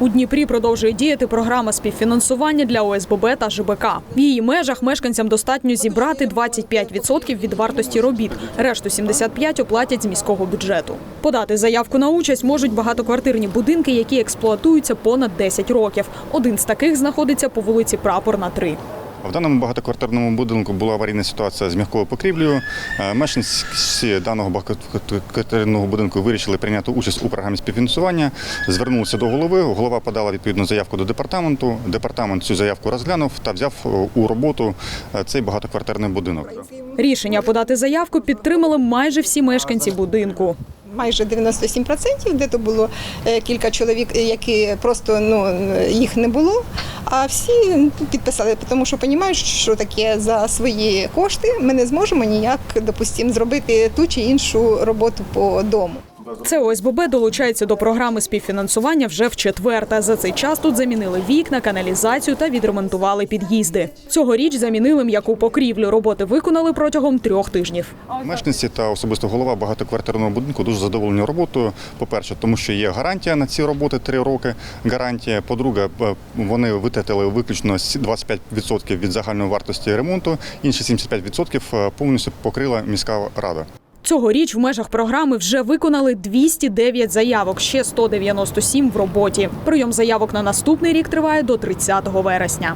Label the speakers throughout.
Speaker 1: У Дніпрі продовжує діяти програма співфінансування для ОСББ та ЖБК. В її межах мешканцям достатньо зібрати 25% від вартості робіт. Решту 75% оплатять з міського бюджету. Подати заявку на участь можуть багатоквартирні будинки, які експлуатуються понад 10 років. Один з таких знаходиться по вулиці Прапорна 3.
Speaker 2: В даному багатоквартирному будинку була аварійна ситуація з м'якою покрівлею. Е, Мешканці даного багатоквартирного будинку вирішили прийняти участь у програмі співфінансування. Звернулися до голови. Голова подала відповідну заявку до департаменту. Департамент цю заявку розглянув та взяв е, у роботу е, цей багатоквартирний будинок.
Speaker 1: Рішення подати заявку підтримали майже всі мешканці будинку.
Speaker 3: Майже 97%, де то було е, кілька чоловік, е, які просто ну їх не було. А всі підписали, тому що розуміють, що таке за свої кошти ми не зможемо ніяк, допустимо, зробити ту чи іншу роботу по дому.
Speaker 1: Це ОСББ долучається до програми співфінансування вже в четверте. За цей час тут замінили вікна, каналізацію та відремонтували під'їзди. Цьогоріч замінили м'яку покрівлю. Роботи виконали протягом трьох тижнів.
Speaker 2: Мешканці та особисто голова багатоквартирного будинку дуже задоволені роботою. По-перше, тому що є гарантія на ці роботи 3 роки. Гарантія. По-друге, е, вони витратили виключно 25% від загальної вартості ремонту. Інші 75% е, повністю покрила міська рада.
Speaker 1: Цьогоріч в межах програми вже виконали 209 заявок, ще 197 в роботі. Прийом заявок на наступний рік триває до 30 вересня.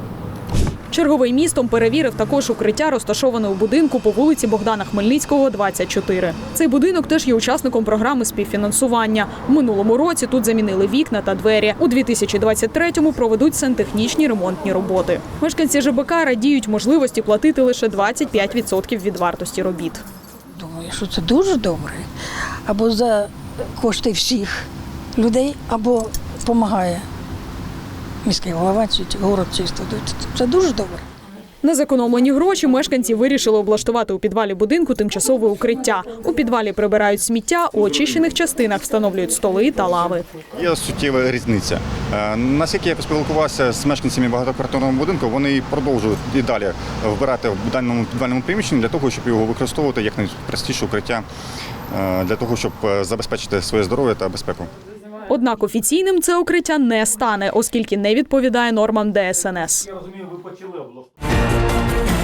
Speaker 1: Черговий містом перевірив також укриття, розташоване у будинку по вулиці Богдана Хмельницького, 24. Цей будинок теж є учасником програми співфінансування. В минулому році тут замінили вікна та двері. У 2023-му проведуть сантехнічні ремонтні роботи. Мешканці ЖБК радіють можливості платити лише 25% від вартості робіт.
Speaker 4: Що це дуже добре. Або за кошти всіх людей, або допомагає міський голова чи город чисто. Це дуже добре.
Speaker 1: На зекономлені гроші мешканці вирішили облаштувати у підвалі будинку тимчасове укриття. У підвалі прибирають сміття, у очищених частинах встановлюють столи та лави.
Speaker 2: Є суттєва різниця. Е, Наскільки я поспілкувався з мешканцями багатоквартирного будинку, вони продовжують і далі вбирати в даному підвальному приміщенні для того, щоб його використовувати як найпростіше укриття е, для того, щоб е, забезпечити своє здоров'я та безпеку.
Speaker 1: Однак офіційним це укриття не стане, оскільки не відповідає нормам ДСНС. Thank you.